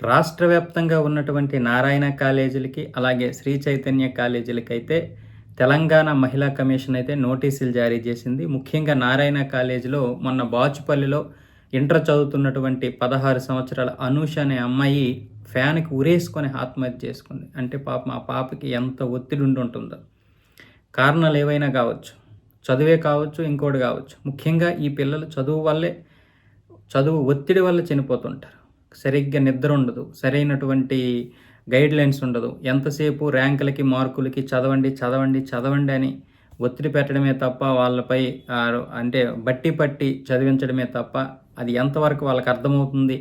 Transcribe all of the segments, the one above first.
రాష్ట్ర వ్యాప్తంగా ఉన్నటువంటి నారాయణ కాలేజీలకి అలాగే శ్రీ చైతన్య కాలేజీలకి అయితే తెలంగాణ మహిళా కమిషన్ అయితే నోటీసులు జారీ చేసింది. ముఖ్యంగా నారాయణ కాలేజీలో మొన్న బాచుపల్లిలో ఇంటర్ చదువుతున్నటువంటి పదహారు సంవత్సరాల అనూష అనే అమ్మాయి ఫ్యాన్కి ఉరేసుకొని ఆత్మహత్య చేసుకుంది. అంటే పాప మా పాపకి ఎంత ఒత్తిడి ఉండి ఉంటుందో. కారణాలు ఏవైనా కావచ్చు. చదువే కావచ్చు ఇంకోటి కావచ్చు. ముఖ్యంగా ఈ పిల్లలు చదువు వల్లే చదువు ఒత్తిడి వల్ల చనిపోతుంటారు. సరిగ్గా నిద్ర ఉండదు. సరైనటువంటి గైడ్ లైన్స్ ఉండదు. ఎంతసేపు ర్యాంకులకి మార్కులకి చదవండి చదవండి చదవండి అని ఒత్తిడి పెట్టడమే తప్ప వాళ్ళపై అంటే బట్టి పట్టి చదివించడమే తప్ప అది ఎంతవరకు వాళ్ళకి అర్థమవుతుంది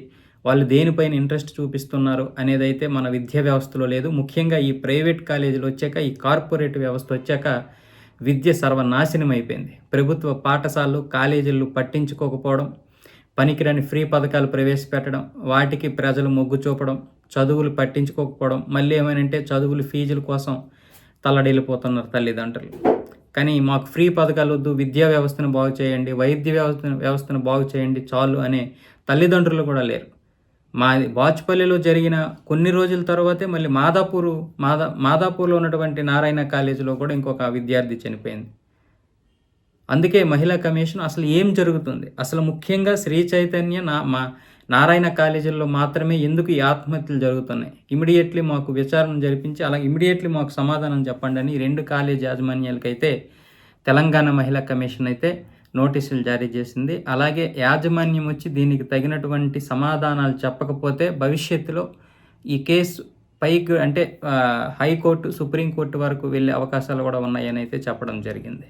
వాళ్ళు దేనిపైన ఇంట్రెస్ట్ చూపిస్తున్నారు అనేది అయితే మన విద్యా వ్యవస్థలో లేదు. ముఖ్యంగా ఈ ప్రైవేట్ కాలేజీలు వచ్చాక ఈ కార్పొరేట్ వ్యవస్థ వచ్చాక విద్య సర్వనాశనం అయిపోయింది ప్రభుత్వ పాఠశాలలు కాలేజీలు పట్టించుకోకపోవడం పనికిరాని ఫ్రీ పథకాలు ప్రవేశపెట్టడం వాటికి ప్రజలు మొగ్గు చూపడం చదువులు పట్టించుకోకపోవడం మళ్ళీ ఏమైనంటే చదువులు ఫీజుల కోసం తల్లడిల్లిపోతున్నారు తల్లిదండ్రులు. కానీ మాకు ఫ్రీ పథకాలు వద్దు విద్యా వ్యవస్థను బాగు చేయండి వైద్య వ్యవస్థ వ్యవస్థను బాగు చేయండి చాలు అనే తల్లిదండ్రులు కూడా లేరు. మా వాజ్పల్లిలో జరిగిన కొన్ని రోజుల తర్వాతే మళ్ళీ మాదాపూరు మాదా మాదాపూర్లో ఉన్నటువంటి నారాయణ కాలేజీలో కూడా ఇంకొక విద్యార్థి చనిపోయింది. అందుకే మహిళా కమిషన్ అసలు ఏం జరుగుతుంది? అసలు ముఖ్యంగా శ్రీ చైతన్య నా మా నారాయణ కాలేజీల్లో మాత్రమే ఎందుకు ఈ ఆత్మహత్యలు జరుగుతున్నాయి? ఇమీడియట్లీ మాకు విచారణ జరిపించి అలా ఇమీడియట్లీ మాకు సమాధానం చెప్పండి అని రెండు కాలేజ్ యాజమాన్యాలకైతే తెలంగాణ మహిళా కమిషన్ అయితే నోటీసులు జారీ చేసింది. అలాగే యాజమాన్యం వచ్చి దీనికి తగినటువంటి సమాధానాలు చెప్పకపోతే భవిష్యత్తులో ఈ కేసు పైకి అంటే హైకోర్టు సుప్రీంకోర్టు వరకు వెళ్ళే అవకాశాలు కూడా ఉన్నాయని అయితే చెప్పడం జరిగింది.